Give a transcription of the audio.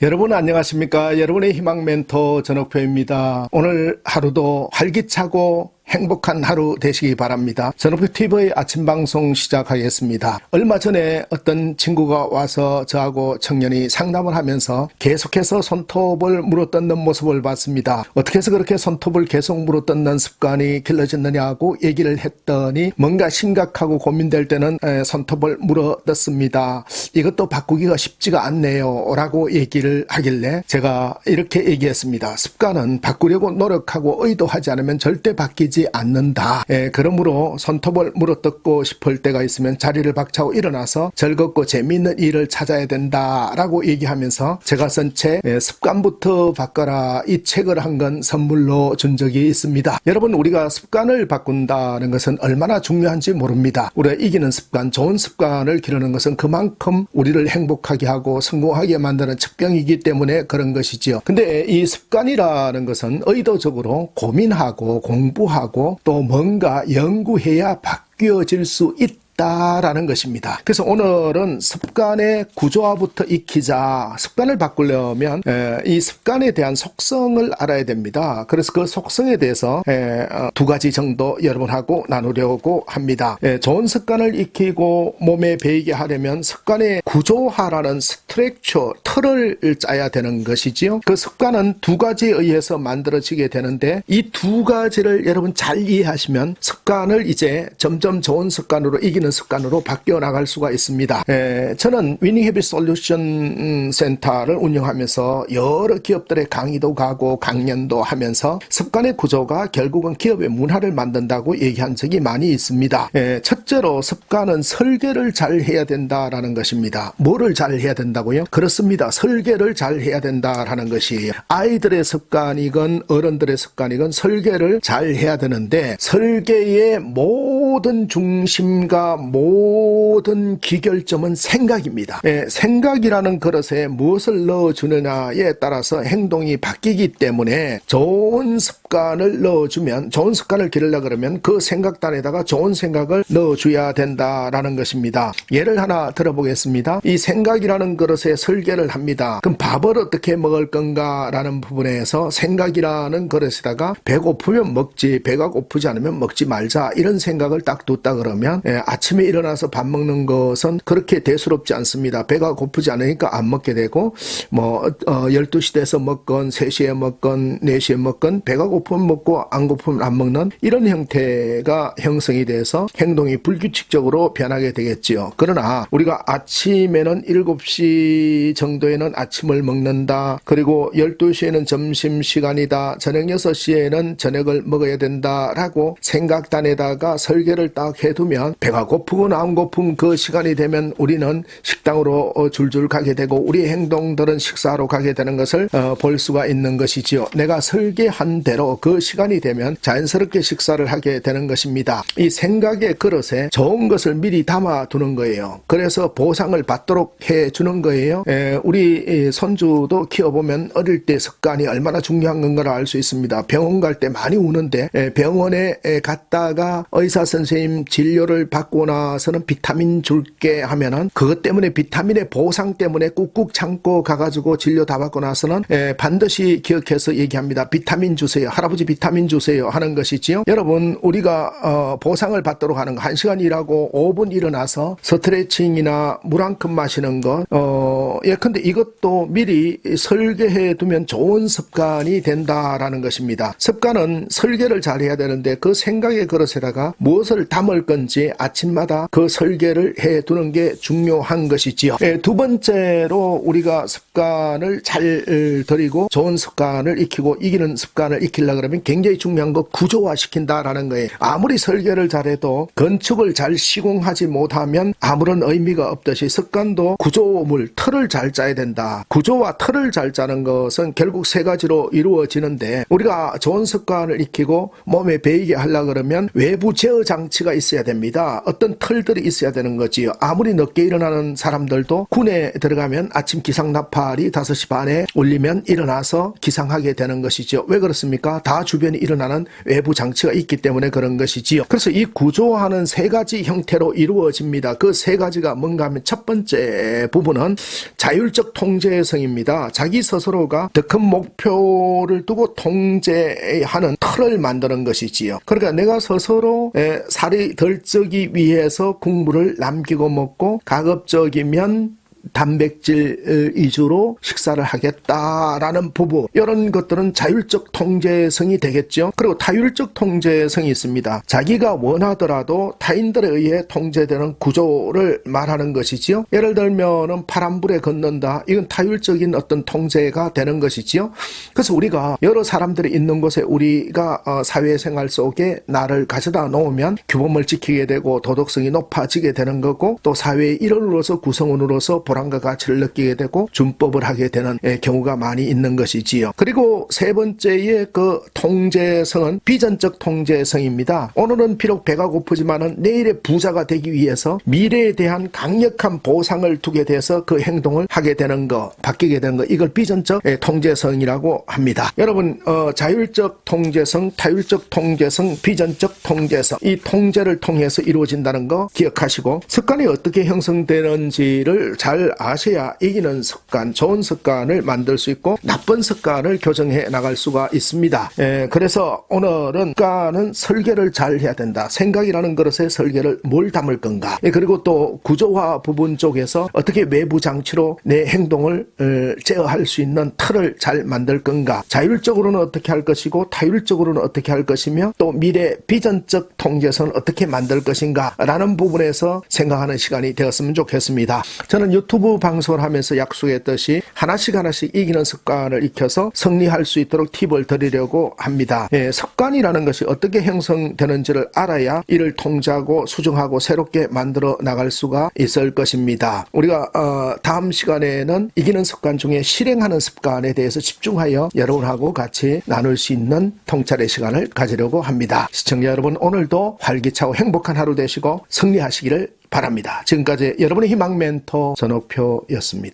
여러분 안녕하십니까? 여러분의 희망 멘토 전옥표입니다. 오늘 하루도 활기차고 행복한 하루 되시기 바랍니다. 전업표 TV의 아침 방송 시작하겠습니다. 얼마 전에 어떤 친구가 와서 저하고 청년이 상담을 하면서 계속해서 손톱을 물어뜯는 모습을 봤습니다. 어떻게 해서 그렇게 손톱을 계속 물어뜯는 습관이 길러졌느냐고 얘기를 했더니 뭔가 심각하고 고민될 때는 에, 손톱을 물어뜯습니다. 이것도 바꾸기가 쉽지가 않네요. 라고 얘기를 하길래 제가 이렇게 얘기했습니다. 습관은 바꾸려고 노력하고 의도하지 않으면 절대 바뀌지 않는다. 예, 그러므로 손톱을 물어뜯고 싶을 때가 있으면 자리를 박차고 일어나서 즐겁고 재미있는 일을 찾아야 된다라고 얘기하면서 제가 쓴 책 습관부터 바꿔라 이 책을 한 건 선물로 준 적이 있습니다. 여러분 우리가 습관을 바꾼다는 것은 얼마나 중요한지 모릅니다. 우리가 이기는 습관, 좋은 습관을 기르는 것은 그만큼 우리를 행복하게 하고 성공하게 만드는 측병이기 때문에 그런 것이지요. 근데 이 습관이라는 것은 의도적으로 고민하고 공부하고 또 뭔가 연구해야 바뀌어질 수 있다. 라는 것입니다. 그래서 오늘은 습관의 구조화부터 익히자. 습관을 바꾸려면 에, 이 습관에 대한 속성을 알아야 됩니다. 그래서 그 속성에 대해서 에, 어, 두 가지 정도 여러분하고 나누려고 합니다. 에, 좋은 습관을 익히고 몸에 배이게 하려면 습관의 구조화라는 스 트렉처, 틀을 짜야 되는 것이지요. 그 습관은 두 가지에 의해서 만들어지게 되는데 이 두 가지를 여러분 잘 이해하시면 습관을 이제 점점 좋은 습관으로 이기는 습관으로 바뀌어 나갈 수가 있습니다. 에, 저는 위닝 헤비 솔루션 센터를 운영하면서 여러 기업들의 강의도 가고 강연도 하면서 습관의 구조가 결국은 기업의 문화를 만든다고 얘기한 적이 많이 있습니다. 에, 첫째로 습관은 설계를 잘 해야 된다라는 것입니다. 뭐를 잘 해야 된다고 요? 그렇습니다. 설계를 잘 해야 된다라는 것이 아이들의 습관이건 어른들의 습관이건 설계를 잘 해야 되는데 설계의 모든 중심과 모든 기결점은 생각입니다. 예, 생각이라는 그릇에 무엇을 넣어주느냐에 따라서 행동이 바뀌기 때문에 좋은 습관 을 넣어주면 좋은 습관을 기르려 그러면 그 생각단에다가 좋은 생각을 넣어줘야 된다라는 것입니다. 예를 하나 들어보겠습니다. 이 생각이라는 그릇에 설계를 합니다. 그럼 밥을 어떻게 먹을 건가라는 부분에서 생각이라는 그릇에다가 배고프면 먹지 배가 고프지 않으면 먹지 말자 이런 생각을 딱 뒀다 그러면 예, 아침에 일어나서 밥 먹는 것은 그렇게 대수롭지 않습니다. 배가 고프지 않으니까 안 먹게 되고 뭐 어, 12시 돼서 먹건 3시에 먹건 4시에 먹건 배가 고 프면 먹고 안 고프면 안 먹는 이런 형태가 형성이 돼서 행동이 불규칙적으로 변하게 되겠지요. 그러나 우리가 아침에는 7시 정도에는 아침을 먹는다. 그리고 12시에는 점심 시간이다. 저녁 6시에는 저녁을 먹어야 된다라고 생각단에다가 설계를 딱 해두면 배가 고프거나 안 고픈 그 시간이 되면 우리는 식당으로 어, 줄줄 가게 되고 우리의 행동들은 식사하러 가게 되는 것을 어, 볼 수가 있는 것이지요. 내가 설계한 대로 그 시간이 되면 자연스럽게 식사를 하게 되는 것입니다. 이 생각의 그릇에 좋은 것을 미리 담아 두는 거예요. 그래서 보상을 받도록 해 주는 거예요. 에, 우리 이 손주도 키워보면 어릴 때 습관이 얼마나 중요한 건가를 알 수 있습니다. 병원 갈 때 많이 우는데 에, 병원에 에, 갔다가 의사 선생님 진료를 받고 나서는 비타민 줄게 하면은 그것 때문에 비타민의 보상 때문에 꾹꾹 참고 가가지고 진료 다 받고 나서는 에, 반드시 기억해서 얘기합니다. 비타민 주세요. 할아버지 비타민 주세요. 하는 것이지요. 여러분 우리가 어, 보상을 받도록 하는 거한 시간 일하고 5분 일어나서 스트레칭이나 물 한 컵 마시는 것 어, 예컨대 이것도 미리 설계해 두면 좋은 습관이 된다라는 것입니다. 습관은 설계를 잘 해야 되는데 그 생각의 그릇에다가 무엇을 담을 건지 아침마다 그 설계를 해 두는 게 중요한 것이지요. 예, 두 번째로 우리가 습관을 잘 들이고 좋은 습관을 익히고 이기는 습관을 익 히려 그러면 굉장히 중요한 거 구조화 시킨다라는 거예요. 아무리 설계를 잘해도 건축을 잘 시공하지 못하면 아무런 의미가 없듯이 습관도 구조물 틀을 잘 짜야 된다. 구조와 틀을 잘 짜는 것은 결국 세 가지로 이루어지는데 우리가 좋은 습관을 익히고 몸에 배이게 하려 그러면 외부 제어 장치가 있어야 됩니다. 어떤 틀들이 있어야 되는 거지요. 아무리 늦게 일어나는 사람들도 군에 들어가면 아침 기상 나팔이 5시 반에 울리면 일어나서 기상하게 되는 것이죠. 왜 그렇습니까? 다, 다 주변에 일어나는 외부 장치가 있기 때문에 그런 것이지요. 그래서 이 구조화는 세 가지 형태로 이루어집니다. 그 세 가지가 뭔가 하면 첫 번째 부분은 자율적 통제성입니다. 자기 스스로가 더 큰 목표를 두고 통제하는 틀을 만드는 것이지요. 그러니까 내가 스스로 에, 살이 덜 찌기 위해서 국물을 남기고 먹고 가급적이면 단백질 위주로 식사를 하겠다라는 부부 이런 것들은 자율적 통제성이 되겠죠. 그리고 타율적 통제성이 있습니다. 자기가 원하더라도 타인들에 의해 통제되는 구조를 말하는 것이지요. 예를 들면은 파란불에 걷는다. 이건 타율적인 어떤 통제가 되는 것이지요. 그래서 우리가 여러 사람들이 있는 곳에 우리가 어, 사회생활 속에 나를 가져다 놓으면 규범을 지키게 되고 도덕성이 높아지게 되는 거고 또 사회의 일원으로서 구성원으로서 보람 과 가치를 느끼게 되고 준법을 하게 되는 예, 경우가 많이 있는 것이지요. 그리고 세 번째의 그 통제성은 비전적 통제성입니다. 오늘은 비록 배가 고프지만은 내일의 부자가 되기 위해서 미래에 대한 강력한 보상을 두게 돼서 그 행동을 하게 되는 거, 바뀌게 되는 거, 이걸 비전적 예, 통제성이라고 합니다. 여러분, 어, 자율적 통제성, 타율적 통제성, 비전적 통제성, 이 통제를 통해서 이루어진다는 거 기억하시고 습관이 어떻게 형성되는지를 잘 아셔야 이기는 습관, 좋은 습관을 만들 수 있고 나쁜 습관을 교정해 나갈 수가 있습니다. 예, 그래서 오늘은 습관은 설계를 잘 해야 된다. 생각이라는 그릇에 설계를 뭘 담을 건가. 예, 그리고 또 구조화 부분 쪽에서 어떻게 외부 장치로 내 행동을 어, 제어할 수 있는 틀을 잘 만들 건가. 자율적으로는 어떻게 할 것이고 타율적으로는 어떻게 할 것이며 또 미래 비전적 통제선을 어떻게 만들 것인가 라는 부분에서 생각하는 시간이 되었으면 좋겠습니다. 저는 유튜브 방송을 하면서 약속했듯이 하나씩 하나씩 이기는 습관을 익혀서 승리할 수 있도록 팁을 드리려고 합니다. 예, 습관이라는 것이 어떻게 형성되는지를 알아야 이를 통제하고 수정하고 새롭게 만들어 나갈 수가 있을 것입니다. 우리가 어, 다음 시간에는 이기는 습관 중에 실행하는 습관에 대해서 집중하여 여러분하고 같이 나눌 수 있는 통찰의 시간을 가지려고 합니다. 시청자 여러분 오늘도 활기차고 행복한 하루 되시고 승리하시기를 바랍니다. 지금까지 여러분의 희망 멘토 전옥표였습니다.